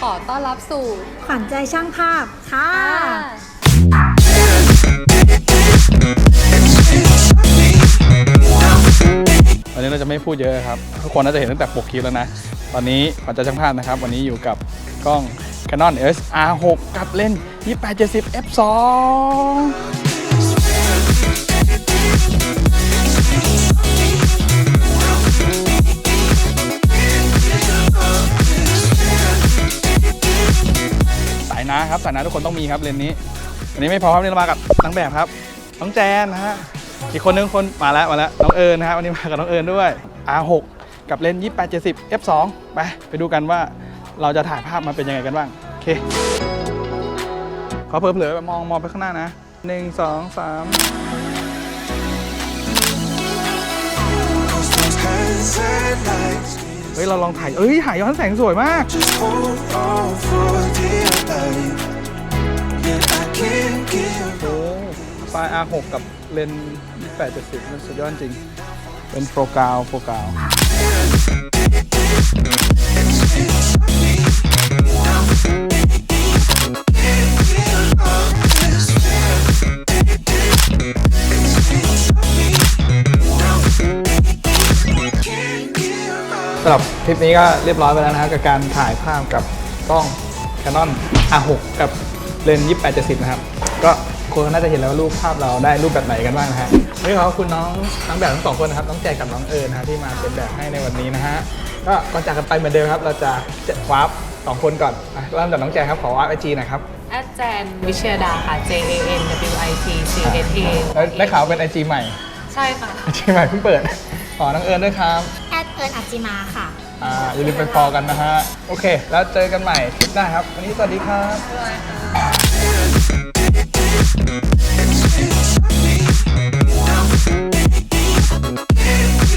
ขอต้อนรับสู่ขวัญใจช่างภาพค่ะ วันนี้เราจะไม่พูดเยอะครับ ทุกคนน่าจะเห็นตั้งแต่ปกคลิปแล้วนะ ตอนนี้ขวัญใจช่างภาพนะครับ วันนี้อยู่กับกล้อง Canon S R6 กับเลนส์2870 f 2 ครับสายน้าทุกคนต้องมีครับเลนนี้วันนี้ไม่พอครับนี่เรามากับนางแบบครับน้องแจนนะฮะอีกคนนึงคนมาแล้วมาแล้วน้องเอิญนะครับวันนี้มากับน้องเอิญด้วย R6 กับเลนส์2870 f2 ไปไปดูกันว่าเราจะถ่ายภาพมาเป็นยังไงกันบ้างโอเคขอเผลอๆไปมองมองไปข้างหน้านะหนึ่งสองสามเฮ้ย เราลองถ่ายเอ้ยถ่ายย้อนแสงสวยมาก just hold on for dear life. Yeah, I can't give โอ้ไฟล์ R6 กับเลนส์2870 มันสุดยอดจริง เป็นโปรกาวโปรกาวสำหรับคลิปนี้ก็เรียบร้อยไปแล้วนะฮะกับการถ่ายภาพกับกล้อง Canon R6 กับเลนส์2870 นะครับ ก็คนก็น่าจะเห็นแล้วว่ารูปภาพเราได้รูปแบบไหนกันบ้างนะฮะวันนี้ขอบคุณน้องทั้งแบบทั้งสองคนนะครับน้องแจกับน้องเอิญนะฮะที่มาเป็นแบบให้ในวันนี้นะฮะก็ก่อนจากกันไปเหมือนเดิมครับ เราจะจะวาร์ปสองคนก่อนอะเริ่มจากน้องแจครับขอวาร์ปไอจีหน่อยครับแอดแจนวิเชียดาค่ะ J A N W I T C H A แล้วได้ข่าวเป็นไอจีใหม่ ใช่ค่ะไอจีใหม่เพิ่งเปิดขอน้องเอิญด้วยครับแอดเอิญอัจจิมาค่ะ อ่าอย่าลืมไปฟอลกันนะฮะ โอเค แล้วเจอกันใหม่คลิปหน้าครับ วันนี้สวัสดีครับ It's